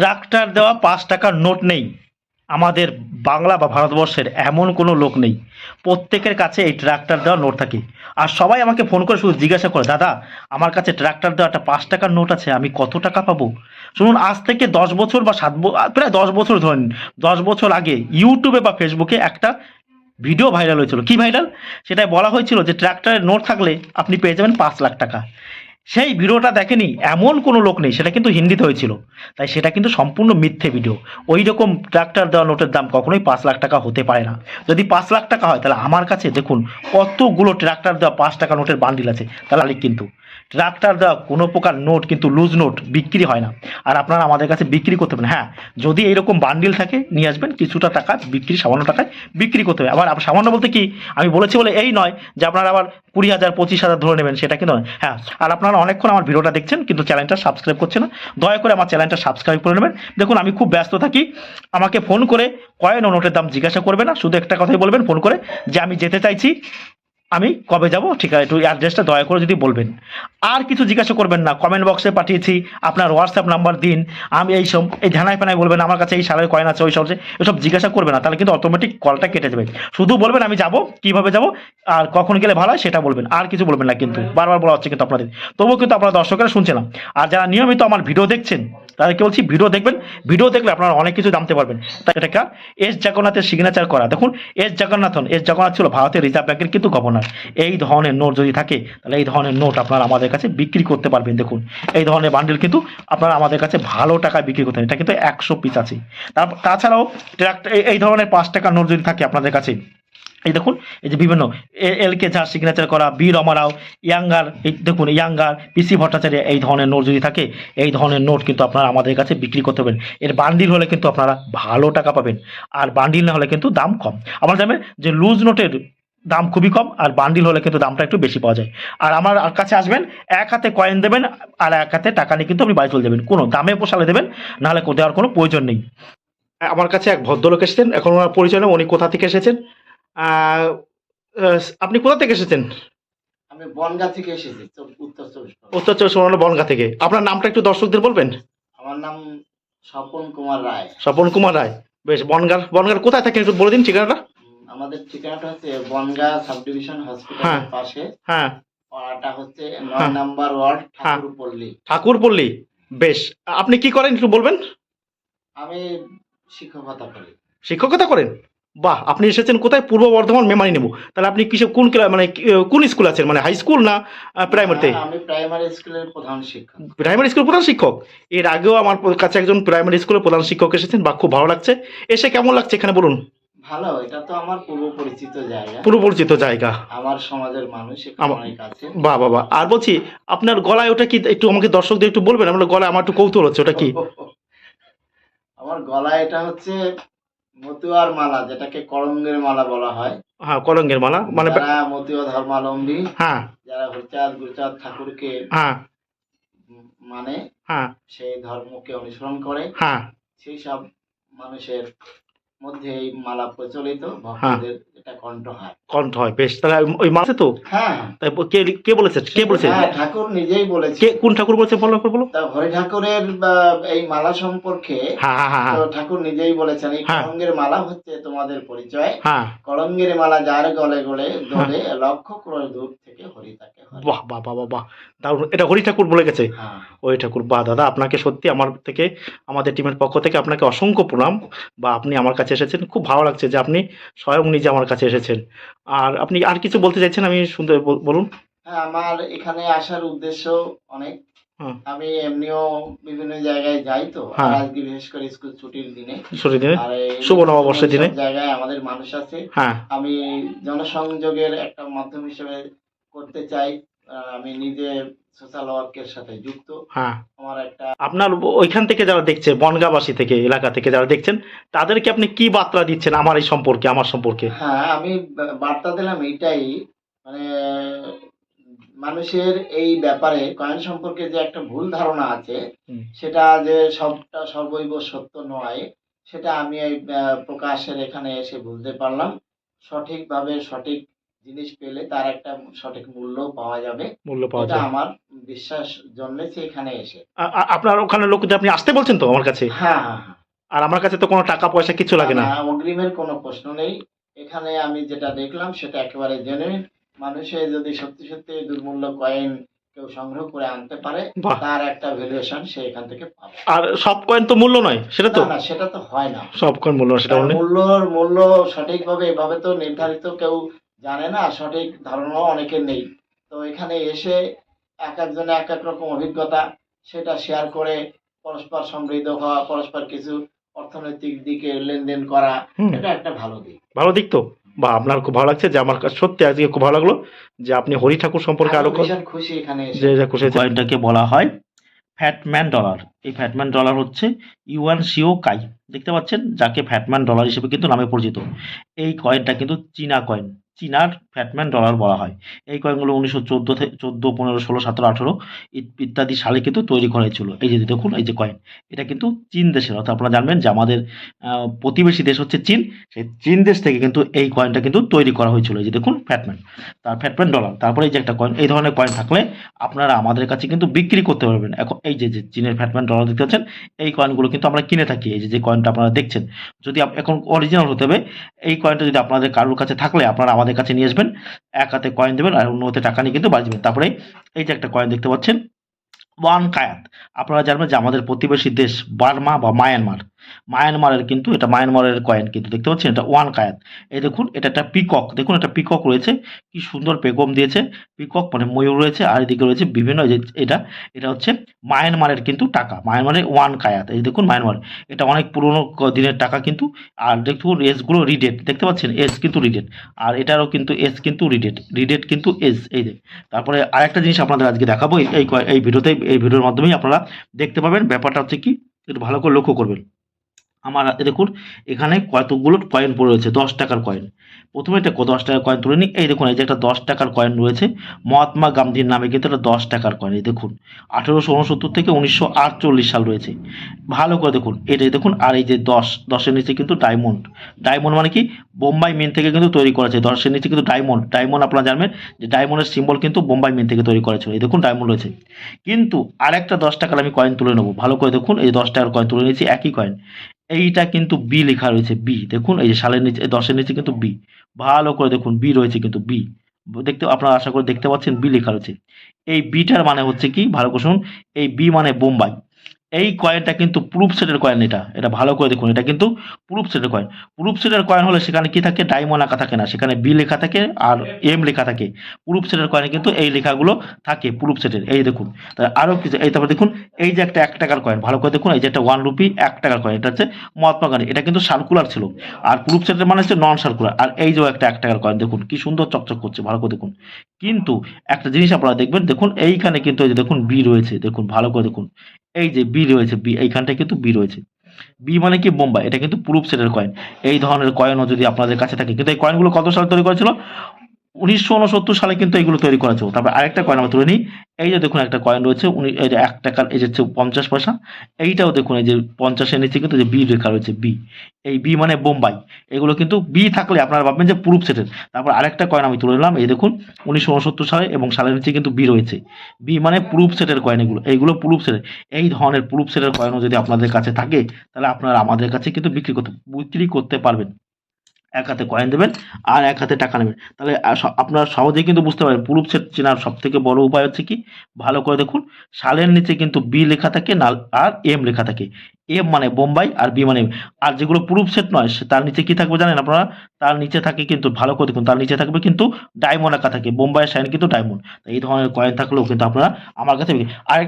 Tractor দেওয়া পাঁচ টাকার নোট নেই। আমাদের বাংলা বা ভারতবর্ষের এমন কোনো লোক নেই। প্রত্যেকের কাছে এই ট্রাক্টর দেওয়া নোট থাকে। আর সবাই আমাকে ফোন করে শুধু জিজ্ঞাসা করে, দাদা, আমার কাছে ট্রাক্টর দেওয়া একটা পাঁচ টাকার নোট আছে, আমি কত টাকা পাবো? শুনুন, আজ থেকে দশ বছর বা সাত প্রায় দশ বছর ধরেন, দশ বছর আগে ইউটিউবে বা ফেসবুকে একটা ভিডিও ভাইরাল হয়েছিল। কি ভাইরাল সেটাই বলা হয়েছিল যে ট্রাক্টরের নোট থাকলে আপনি পেয়ে যাবেন পাঁচ লাখ টাকা। সেই ভিডিওটা দেখেনি, এমন কোনো লোক নেই, সেটা কিন্তু হিন্দিতে হয়েছিল। তাই সেটা কিন্তু সম্পূর্ণ মিথ্যে ভিডিও। ওই রকম ট্রাক্টর দেওয়া নোটের দাম কখনোই পাঁচ লাখ টাকা হতে পারে না। যদি পাঁচ লাখ টাকা হয়, তাহলে আমার কাছে দেখুন কতগুলো ট্রাক্টর দেওয়া পাঁচ টাকা নোটের বান্ডিল আছে তাহলে কিন্তু। ট্রাক্টর দেওয়া কোনো প্রকার নোট কিন্তু লুজ নোট বিক্রি হয় না। আর আপনারা আমাদের কাছে বিক্রি করতে পারেন। হ্যাঁ যদি এইরকম বান্ডিল থাকে, নিয়ে আসবেন কিছুটা টাকা বিক্রি, সামান্য টাকায় বিক্রি করতে হবে। আবার সামান্য বলতে কি, আমি বলেছি বলে এই নয় যে আপনারা আবার কুড়ি হাজার, পঁচিশ হাজার ধরে নেবেন, সেটা কিন্তু হ্যাঁ আর আপনারা অনেকক্ষণ আমার ভিডিওটা দেখছেন, কিন্তু চ্যানেলটা সাবস্ক্রাইব করছেন না। দয়া করে আমার চ্যানেলটা সাবস্ক্রাইব করে নেবেন। দেখুন, আমি খুব ব্যস্ত থাকি। আমাকে ফোন করে কয়েন ও নোটের দাম জিজ্ঞাসা করবে না। শুধু একটা কথাই বলবেন, ফোন করে যে আমি যেতে চাইছি। আমি কবে যাব? ঠিক আছে, একটু অ্যাড্রেসটা দয়া করে যদি বলবেন। আর কিছু জিজ্ঞাসা করবেন না কমেন্ট বক্সে পাঠিয়েছি, আপনার হোয়াটসঅ্যাপ নাম্বার দিন। আমি এই সব, এই ঝানাই ফানায় বলবেন, আমার কাছে এই সালের কয়েন আছে, ওই সব যে- এসব জিজ্ঞাসা করবে না, তাহলে কিন্তু অটোমেটিক কলটা কেটে যাবে। শুধু বলবেন, আমি যাব, কীভাবে যাব, আর কখন গেলে ভালো হয়, সেটা বলবেন। আর কিছু বলবেন না কিন্তু, বারবার বলা হচ্ছে কিন্তু আপনাদের। তবুও কিন্তু আপনারা দর্শকেরা শুনছে না আর যারা নিয়মিত আমার ভিডিও দেখছেন তাদেরকে বলছি? ভিডিও দেখবেন। ভিডিও দেখলে আপনারা অনেক কিছু জানতে পারবেন। তাই এটা কার এস জগন্নাথের সিগনেচার করা। দেখুন এস জগন্নাথন এস জগন্নাথ ছিল ভারতের রিজার্ভ ব্যাংকের কিন্তু গভর্নর এই ধরনের নোট যদি থাকে, তাহলে এই ধরনের নোট আপনারা আমাদের কাছে বিক্রি করতে পারবেন। দেখুন, এই ধরনের বান্ডিল কিন্তু আপনারা আমাদের কাছে ভালো টাকায় বিক্রি করতে এটা কিন্তু একশো পিস আছে। তাছাড়াও এই ধরনের পাঁচ টাকার নোট যদি থাকে আপনাদের কাছে এই দেখুন, এই যে বিভিন্ন এল কে ঝা সিগনেচার করা, বীর অমরাও, ইয়াঙ্গার, এই দেখুন, ইয়াঙ্গার, পিসি ভট্টাচার্য, এই ধরনের নোট যদি থাকে, এই ধরনের নোট কিন্তু আপনারা আমাদের কাছে বিক্রি করতে পারবেন। এর বান্ডিল হলে কিন্তু আপনারা ভালো টাকা পাবেন, আর বান্ডিল না হলে কিন্তু দাম কম। আপনারা জানেন যে লুজ নোটের দাম খুবই কম, আর বান্ডিল হলে কিন্তু দামটা একটু বেশি পাওয়া যায়। আর আমার কাছে আসবেন, এক হাতে কয়েন দেবেন, আর এক হাতে টাকা নিয়ে কিন্তু আপনি বাড়ি চলে যাবেন কোনো দামে পোষালে দেবেন, নাহলে দেওয়ার কোনো প্রয়োজন নেই। আমার কাছে এক ভদ্রলোক এসেছেন, এখন ওনার পরিচয় উনি কোথা থেকে এসেছেন? আপনি কোথা থেকে এসেছেন? আমি বনগা থেকে এসেছি উত্তর চব্বিশ। উত্তর চব্বিশ পরগনা বনগা থেকে। আপনার নামটা একটু দর্শকদের বলবেন? আমার নাম স্বপন কুমার রায়। স্বপন কুমার রায়। বেশ বনগার বনগার কোথায় থাকেন একটু বলে দিন ঠিকানাটা? আমাদের ঠিকানাটা হচ্ছে বনগা সাব ডিভিশন হ্যাঁ। হসপিটালের পাশে। হ্যাঁ। পাড়াটা হচ্ছে হ্যাঁ। নয় নাম্বার ওয়ার্ড হ্যাঁ। ঠাকুরপল্লী। ঠাকুরপল্লী। বেশ আপনি কি করেন একটু বলবেন? আমি শিক্ষকতা করি। শিক্ষকতা করেন? বাহ আপনি এসেছেন কোথায়? পূর্ব বর্ধমান মেমারি নেব। তাহলে আপনি কিসে কোন ক্লা- মানে কোন স্কুল আছেন? মানে হাই স্কুল না প্রাইমারিতে আমি প্রাইমারি স্কুলের প্রধান শিক্ষক। প্রাইমারি স্কুল প্রধান শিক্ষক? এর আগেও আমার কাছে একজন প্রাইমারি স্কুলের প্রধান শিক্ষক এসেছেন বা খুব ভালো লাগছে। এসে কেমন লাগছে এখানে বলুন? ভালো এটা তো আমার পূর্ব পরিচিত জায়গা। পুরো পরিচিত জায়গা। আমার সমাজের মানুষ অনেক আছে বাহ বাবা আর বলছি আপনার গলায় ওটা কি একটু আমাকে দর্শকদের একটু বলবেন? আমার গলায় আমার একটু কৌতূহল হচ্ছে ওটা কি? আমার গলায় এটা হচ্ছে মতুয়ার মালা যেটাকে করঙ্গের মালা বলা হয়। হ্যাঁ কলঙ্গের মালা মানে যারা মতুয়া ধর্মালম্বী হ্যাঁ। যারা হরচাঁদ গুরচাঁদ ঠাকুরকে হ্যাঁ। মানে হ্যাঁ। সেই ধর্মকে অনুসরণ করে হ্যাঁ। সেই সব মানুষের মধ্যে এই মালা প্রচলিত ভক্তদের এটা কণ্ঠহার কণ্ঠ হয় বেশ। তাহলে ওই- তো? হ্যাঁ। তাই কে কে বলেছে? কে বলেছে? হ্যাঁ ঠাকুর নিজেই বলেছে। কে কোন ঠাকুর বলেছে? বলো বলো। তা হরি ঠাকুরের এই মালা সম্পর্কে হ্যাঁ হ্যাঁ হ্যাঁ তো ঠাকুর নিজেই বলেছেন। এই হ্যাঁ। কলঙ্গের মালা হচ্ছে তোমাদের পরিচয়। হ্যাঁ। কলঙ্গের মালা যার গলে গলে দলে লক্ষ ক্রোশ দূর থেকে হরি তাকে বাহ বাহ বাহ বাহ। দারুণ। এটা হরি ঠাকুর বলে গেছে? হ্যাঁ। ওই ঠাকুর। বাহ দাদা আপনাকে সত্যি আমার থেকে আমাদের টিমের পক্ষ থেকে আপনাকে অসংখ্য প্রণাম বা আপনি আমার কাছে এসেছেন খুব ভালো লাগছে যে আপনি স্বয়ং নিজে আমার কাছে এসেছেন। আর আপনি আর কিছু বলতে চাইছেন? আমি শুনতে বলুন। হ্যাঁ আমার এখানে আসার উদ্দেশ্য অনেক। আমি এমনিও বিভিন্ন জায়গায় যাই তো হ্যাঁ। আজকে বিশেষ করে স্কুল ছুটির দিনে। ছুটির দিনে শুভ নববর্ষের দিনে। জায়গায় আমাদের মানুষ আছে। হ্যাঁ। আমি জনসংযোগের একটা মাধ্যম হিসেবে করতে চাই। আমি নিজে সোশ্যাল ওয়ার্কের সাথে যুক্ত। হ্যাঁ। আমার একটা আপনার ওইখান থেকে যারা দেখছে বনগাবাসী থেকে এলাকা থেকে যারা দেখছেন তাদেরকে আপনি কি বার্তা দিচ্ছেন আমার এই সম্পর্কে আমার সম্পর্কে? হ্যাঁ আমি বার্তা দিলাম এইটাই মানে মানুষের এই ব্যাপারে কয়েন সম্পর্কে যে একটা ভুল ধারণা আছে সেটা যে সবটা সর্বৈব সত্য নয় সেটা আমি এই প্রকাশের এখানে এসে বুঝতে পারলাম। সঠিকভাবে সঠিক জিনিস পেলে তার একটা সঠিক মূল্য পাওয়া যাবে। মূল্য পাওয়া যায় আমার বিশ্বাস জন্মেছে এখানে এসে। আপনার ওখানে লোক আপনি আসতে বলছেন তো আমার কাছে? হ্যাঁ হ্যাঁ হ্যাঁ। আর আমার কাছে তো কোনো টাকা পয়সা কিছু লাগে না। অগ্রিমের কোনো প্রশ্ন নেই। এখানে আমি যেটা দেখলাম সেটা একেবারে জেনুইন মানুষে যদি সত্যি সত্যি দুর্মূল্য কয়েন কেউ সংগ্রহ করে আনতে পারে তার একটা ভ্যালুয়েশন সে এখান থেকে পাবে। আর সব কয়েন তো মূল্য নয় সেটা তো? না সেটা তো হয় না। সব কয়েন মূল্য সেটা মূল্যর মূল্য সঠিকভাবে এভাবে তো নির্ধারিত কেউ জানে না। সঠিক ধারণাও অনেকের নেই। তো এখানে এসে এক একজনে এক এক রকম অভিজ্ঞতা সেটা শেয়ার করে পরস্পর সমৃদ্ধ হওয়া পরস্পর কিছু অর্থনৈতিক দিকে লেনদেন করা এটা একটা ভালো দিক। ভালো দিক তো? বা আপনার খুব ভালো লাগছে যে আমার কাছে সত্যি আজকে খুব ভালো লাগল যে আপনি হরি ঠাকুর সম্পর্কে আরও খুশি এখানে যে যে খুশি কয়েনটাকে বলা হয় ফ্যাটম্যান ডলার এই ফ্যাটম্যান ডলার হচ্ছে ইউয়ান সিও কাই দেখতে পাচ্ছেন? যাকে ফ্যাটম্যান ডলার হিসেবে কিন্তু নামে পরিচিত। এই কয়েনটা কিন্তু চীনা কয়েন চীনার ফ্যাটম্যান ডলার বলা হয়। এই কয়েনগুলো উনিশশো চোদ্দ থেকে চোদ্দ, পনেরো, ষোলো, সতেরো, আঠেরো ইত্যাদি সালে কিন্তু তৈরি করা হয়েছিল। এই যে দেখুন, এই যে কয়েন, এটা কিন্তু চীন দেশের। অর্থাৎ আপনারা জানবেন যে আমাদের প্রতিবেশী দেশ হচ্ছে চীন। সেই চীন দেশ থেকে কিন্তু এই কয়েনটা কিন্তু তৈরি করা হয়েছিল। এই যে দেখুন, ফ্যাটম্যান, তার ফ্যাটম্যান ডলার। তারপরে এই যে একটা কয়েন, এই ধরনের কয়েন থাকলে আপনারা আমাদের কাছে কিন্তু বিক্রি করতে পারবেন। এখন এই যে যে চীনের ফ্যাটম্যান ডলার দেখতে পাচ্ছেন, এই কয়েনগুলো কিন্তু আমরা কিনে থাকি। এই যে যে কয়েনটা আপনারা দেখছেন, যদি এখন অরিজিনাল হতে হবে, এই কয়েনটা যদি আপনাদের কারোর কাছে থাকলে আপনারা আমাদের কাছে নিয়ে আসবেন। এক হাতে কয়েন দেবেন আর অন্য হাতে টাকা নিয়ে কিন্তু বাড়ি দেবেন তারপরে এই যে একটা কয়েন দেখতে পাচ্ছেন, ওয়ান কায়াত। আপনারা জানবেন যে আমাদের প্রতিবেশী দেশ বার্মা বা মায়ানমার। মায়ানমারের কিন্তু, এটা মায়ানমারের কয়েন কিন্তু, দেখতে পাচ্ছেন? এটা ওয়ান কায়াত। এই দেখুন, এটা একটা পিকক দেখুন একটা পিকক রয়েছে। কি সুন্দর বেগম দিয়েছে। পিকক মানে ময়ূর রয়েছে, আর এদিকে রয়েছে বিভিন্ন এটা এটা হচ্ছে মায়ানমারের কিন্তু টাকা। মায়ানমারের ওয়ান কায়াত। এই দেখুন মায়ানমার। এটা অনেক পুরনো দিনের টাকা কিন্তু। আর দেখুন এসগুলো রিডেট। দেখতে পাচ্ছেন? এস কিন্তু রিডেট। আর এটারও কিন্তু এস কিন্তু রিডেট। রিডেট কিন্তু এস, এই তারপরে আরেকটা জিনিস আপনাদের আজকে দেখাবো। এই- এই ভিডিওতে, এই ভিডিওর মাধ্যমেই আপনারা দেখতে পাবেন। ব্যাপারটা হচ্ছে কি? একটু ভালো করে লক্ষ্য করবেন। আমার দেখুন, এখানে কতগুলো কয়েন পড়ে রয়েছে, দশ টাকার কয়েন প্রথমে এটা দশ টাকার কয়েন তুলে নিই। এই দেখুন, এই যে একটা দশ টাকার কয়েন রয়েছে, মহাত্মা গান্ধীর নামে কিন্তু এটা দশ টাকার কয়েন এই দেখুন। আঠেরোশো উনসত্তর থেকে উনিশশো আটচল্লিশ সাল রয়েছে। ভালো করে দেখুন, এটাই দেখুন, আর এই যে দশ, দশের নিচে কিন্তু ডায়মন্ড ডায়মন্ড মানে কি? বোম্বাই মিন থেকে কিন্তু তৈরি করা আছে দশের নিচে কিন্তু ডায়মন্ড ডায়মন্ড আপনারা জানবেন যে ডায়মন্ডের সিম্বল কিন্তু বোম্বাই মিন থেকে তৈরি করা ছিল এই দেখুন ডায়মন্ড রয়েছে। কিন্তু আরেকটা দশ টাকার আমি কয়েন তুলে নেব। ভালো করে দেখুন, এই দশ টাকার কয়েন তুলে নিয়েছি, একই কয়েন এইটা কিন্তু বি লেখা রয়েছে বি দেখুন, এই যে সালের নিচে দশের নিচে কিন্তু বি ভালো করে দেখুন বি রয়েছে কিন্তু বি দেখতে, আপনারা আশা করে দেখতে পাচ্ছেন বি লেখা রয়েছে। এই বিটার মানে হচ্ছে কি? ভালো করে এই বি মানে বোম্বাই। এই কয়েনটা কিন্তু প্রুফ সেটের কয়েন এটা। এটা ভালো করে দেখুন, এটা কিন্তু প্রুফ সেটের কয়েন প্রুফ সেটের কয়েন হলে সেখানে কি থাকে? ডায়মন্ড আঁকা থাকে না। সেখানে বি লেখা থাকে আর এম লেখা থাকে। প্রুফ সেটের কয়েনে কিন্তু এই লেখাগুলো থাকে প্রুফ সেটের এই দেখুন আরও কিছু, এই তারপর দেখুন, এই যে একটা এক টাকার কয়েন ভালো করে দেখুন, এই যে একটা ওয়ান রুপি এক টাকার কয়েন এটা হচ্ছে মহাত্মা গান্ধী। এটা কিন্তু সার্কুলার ছিল। আর প্রুফ সেটের মানে হচ্ছে নন সার্কুলার আর এই যে একটা এক টাকার কয়েন দেখুন, কি সুন্দর চকচক করছে, ভালো করে দেখুন। কিন্তু একটা জিনিস আপনারা দেখবেন, দেখুন, এইখানে কিন্তু এই যে দেখুন বি রয়েছে। দেখুন, ভালো করে দেখুন। এই যে বি রয়েছে বি এইখানটায় কিন্তু বি রয়েছে। বি মানে কি? বোম্বাই। এটা কিন্তু প্রুফ সেটের কয়েন এই ধরনের কয়েনও যদি আপনাদের কাছে থাকে, কিন্তু এই কয়েনগুলো কত সালে তৈরি করেছিল? উনিশশো উনসত্তর সালে কিন্তু এগুলো তৈরি করা ছিল তারপর আরেকটা কয়েন আমরা তুলে নিই। এই যে দেখুন একটা কয়েন রয়েছে, উনি এই যে এক টাকার এই যে পঞ্চাশ পয়সা। এইটাও দেখুন, এই যে পঞ্চাশের নিচে কিন্তু যে বি লেখা রয়েছে বি এই বি মানে বোম্বাই। এগুলো কিন্তু বি থাকলে আপনারা ভাববেন যে প্রুফ সেটের তারপর আরেকটা কয়েন আমি তুলে নিলাম, এই দেখুন, উনিশশো উনসত্তর সালে এবং সালের নিচে কিন্তু বি রয়েছে। বি মানে প্রুফ সেটের কয়েন এগুলো। এইগুলো প্রুফ সেটের এই ধরনের প্রুফ সেটের কয়েনও যদি আপনাদের কাছে থাকে, তাহলে আপনারা আমাদের কাছে কিন্তু বিক্রি করতে বিক্রি করতে পারবেন। এক হাতে কয়েন দেবেন আর এক হাতে টাকা নেবেন। তাহলে আপনারা সহজেই কিন্তু বুঝতে পারেন প্রুফ সেট চেনার সব থেকে বড় উপায় হচ্ছে কি? ভালো করে দেখুন, সালের নিচে কিন্তু বি লেখা থাকে না আর এম লেখা থাকে। এম মানে বোম্বাই আর বি মানে আর যেগুলো প্রুফ সেট নয় তার নিচে কি থাকবে জানেন আপনারা? তার নিচে থাকে কিন্তু, ভালো করে দেখুন, তার নিচে থাকবে কিন্তু ডায়মন্ড আঁকা থাকে বোম্বাইয়ের সাইন কিন্তু ডায়মন্ড এই ধরনের কয়েন থাকলেও কিন্তু আপনারা আমার কাছে আরেকটা